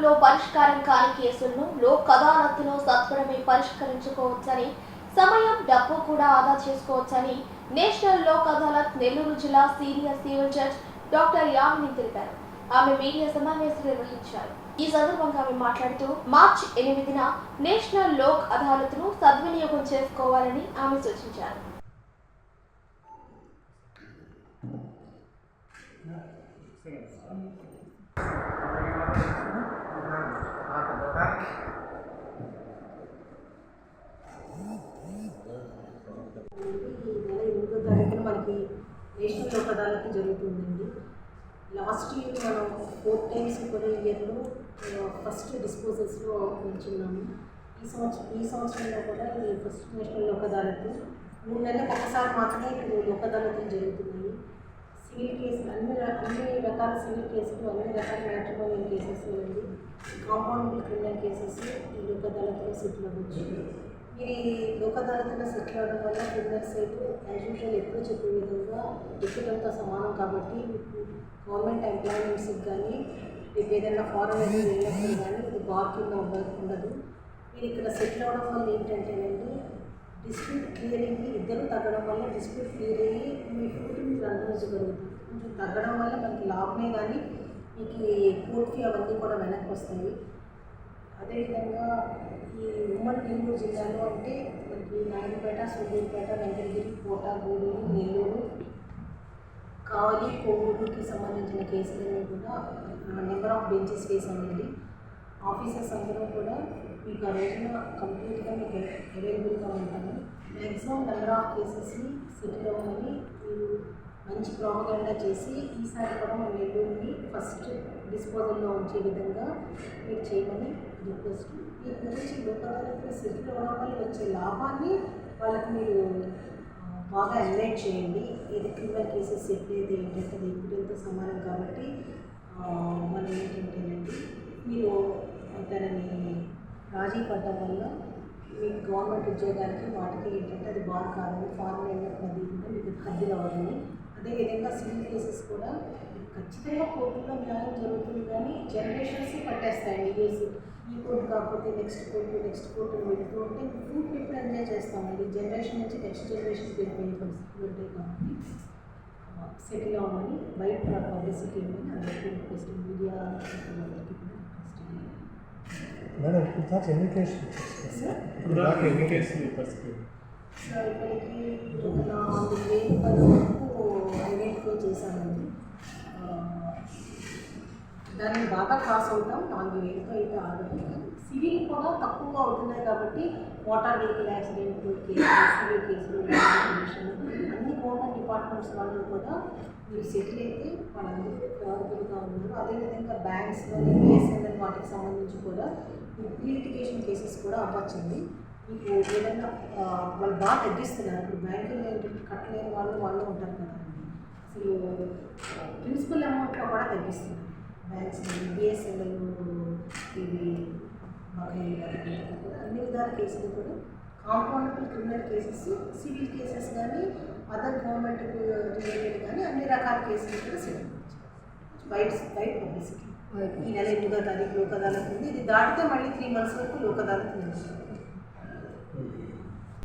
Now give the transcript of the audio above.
కోర్టులో పరిష్కారం కాని కేసులను లోక్ అదాలత్లో సత్వరమే పరిష్కరించుకోవచ్చని సమయం డబ్బు కూడా ఆదా చేసుకోవచ్చని నేషనల్ లోక్ అదాలత్ నెల్లూరు జిల్లా senior civil judge doctor Yamini తెలిపారు. ఆమె మీడియా సమావేశం నిర్వహించారు. ఈ సందర్భంగా ఆమె మాట్లాడుతూ మార్చి ఎనిమిదిన నేషనల్ లోక్ అదాలత్ను సద్వినియోగం చేసుకోవాలని ఆమె సూచించారు ఈ నెల ఎనిమిదో తారీఖున మనకి నేషనల్ లోక్ జరుగుతుందండి. లాస్ట్ ఇయర్ మనం ఫోర్ టైమ్స్ కూడా ఇయర్లో ఫస్ట్ డిస్పోజల్స్లో ఉంచున్నాము ఈ సంవత్సరం ఈ సంవత్సరంలో కూడా ఇది ఫస్ట్ నేషనల్ లోక్ అదాలత్ మూడు నెలలకు ఒకసారి మాత్రమే ఇప్పుడు లోక్ జరుగుతున్నాయి. సివిల్ కేసులు అన్ని అన్ని రకాల సివిల్ కేసులు అన్ని రకాల మ్యాట్రిమోనియల్ కేసెస్ ఉంది కాంపౌండ్ క్రిమినల్ కేసెస్ ఈ లోక్ అదాలత్లో సెటిల్ అవ్వచ్చు ఇది ఈ లోక్ అదాలత్లో సెటిల్ అవ్వడం వల్ల క్రిమినల్ సైట్ యాజ్ యూజువల్ ఎప్పుడు చెప్పే విధంగా డిఫికల్ట్తో సమానం కాబట్టి గవర్నమెంట్ ఎంప్లాయ్మెంట్స్కి కానీ మీకు ఏదైనా ఫారెన్ వెళ్ళినప్పుడు కానీ ఇది బార్ కింద ఉండదు. మీరు ఇక్కడ సెటిల్ అవ్వడం వల్ల ఏంటంటేనండి డిస్ప్యూట్ క్లియరింగ్ ఇద్దరు తగ్గడం వల్ల డిస్ప్యూట్ క్లియర్ అయ్యి మీ ఫుడ్ మీరు అనుభవించగలుగుతుంది కొంచెం తగ్గడం వల్ల మనకి లాభమే కానీ మీకు ఈ కోర్ట్ ఫీ అవన్నీ కూడా వెనక్కి వస్తాయి. ఈ ఉమ్మడి నెల్లూరు జిల్లాలో అంటే మనకి నాయుడుపేట సూళ్ళూరుపేట వెంకటగిరి కోట గూడూరు నెల్లూరు కావలి కోవూరుకి సంబంధించిన కేసులన్నీ కూడా నెంబర్ ఆఫ్ బెంచెస్ వేసామండి ఆఫీసర్స్ అందరూ కూడా మీకు ఆ రోజున కంప్లీట్గా మీకు అవైలబుల్గా ఉంటాము మ్యాక్సిమం నెంబర్ ఆఫ్ కేసెస్ని సెటిల్ అవ్వమని మంచి ప్రాపగండా చేసి ఈసారి కూడా మన నెల్లూరుని ఫస్ట్ డిస్పోజల్లో ఉంచే విధంగా మీరు చేయమని రిక్వెస్ట్ దీని గురించి లోకదాలతో సెటిల్ ఉన్న వల్ల వచ్చే లాభాన్ని వాళ్ళకి మీరు బాగా ఎన్లైట్ చేయండి. ఇది క్రిమినల్ కేసెస్ ఎప్పుడైతే ఏంటంటే అది ఎప్పుడైతే సమానం కాబట్టి మనం ఏంటంటేనండి మీరు దానిని రాజీ పడ్డం వల్ల మీకు గవర్నమెంట్ ఉద్యోగానికి వాటికి ఏంటంటే అది బాగా కాదని ఫారెన్ వెళ్ళినప్పుడు అది కూడా మీకు హద్దులు అవ్వదని అదేవిధంగా సివిల్ కేసెస్ కూడా ఖచ్చితంగా కోర్టులో న్యాయం జరుగుతుంది కానీ జనరేషన్స్ పట్టేస్తాయండి ఇయర్స్ ఈ కోర్టు కాకపోతే నెక్స్ట్ కోర్టు నెక్స్ట్ కోర్టు వెళ్తూ ఉంటే ఫుడ్ ఎప్పుడు ఎంజాయ్ చేస్తామండి జనరేషన్ నుంచి నెక్స్ట్ జనరేషన్కి వెళ్ళిపోయే పరిస్థితులు ఉంటాయి కాబట్టి సెటిల్ అవ్వమని బయట పబ్లిసిటీ ఇవ్వమని అందరికీ రిక్వెస్ట్ మీడియా మేడం ఇప్పుడు దాకా ఎన్ని కేసులు సార్ ఇప్పుడు దాకా ఎన్ని కేసులు? పరిస్థితి సో ఇప్పటికి బాగా క్రాస్ అవుతాం నాలుగు వేలతో అయితే ఆడుతున్నాం సివిల్ కూడా తక్కువగా అవుతున్నాయి కాబట్టి మోటార్ వెహికల్ యాక్సిడెంట్ కేసులు సివిల్ కేసులు అన్ని గవర్నమెంట్ డిపార్ట్మెంట్స్ వాళ్ళు కూడా మీరు సెటిల్ అయితే వాళ్ళందరూ ఫేవరబుల్గా ఉన్నారు అదేవిధంగా బ్యాంక్స్లోని బిఎస్ఎన్ఎల్ వాటికి సంబంధించి కూడా లిటిగేషన్ కేసెస్ కూడా అవ్వచ్చండి. మీకు ఏదైనా వాళ్ళు బాగా తగ్గిస్తున్నారు. ఇప్పుడు బ్యాంకులు ఏంటంటే కట్టలేని వాళ్ళు వాళ్ళు ఉంటారు కదా అసలు ప్రిన్సిపల్ అమౌంట్లో కూడా తగ్గిస్తున్నారు. బిఎస్ఎన్ఎల్ ఇవి అన్ని విధాల కేసులు కూడా compoundable criminal cases civil cases కానీ అదర్ గవర్నమెంట్ రిలేటెడ్ కానీ అన్ని రకాల కేసులు కూడా సెటిల్ బయట బయట పబ్లిసిటీ. ఈ నెల ఎనిమిదో తారీఖు లోక్ అదాలత్ ఉంది. ఇది దాటితే మళ్ళీ త్రీ మంత్స్ వరకు లోక్ అదాలత్ నిలుస్తుంది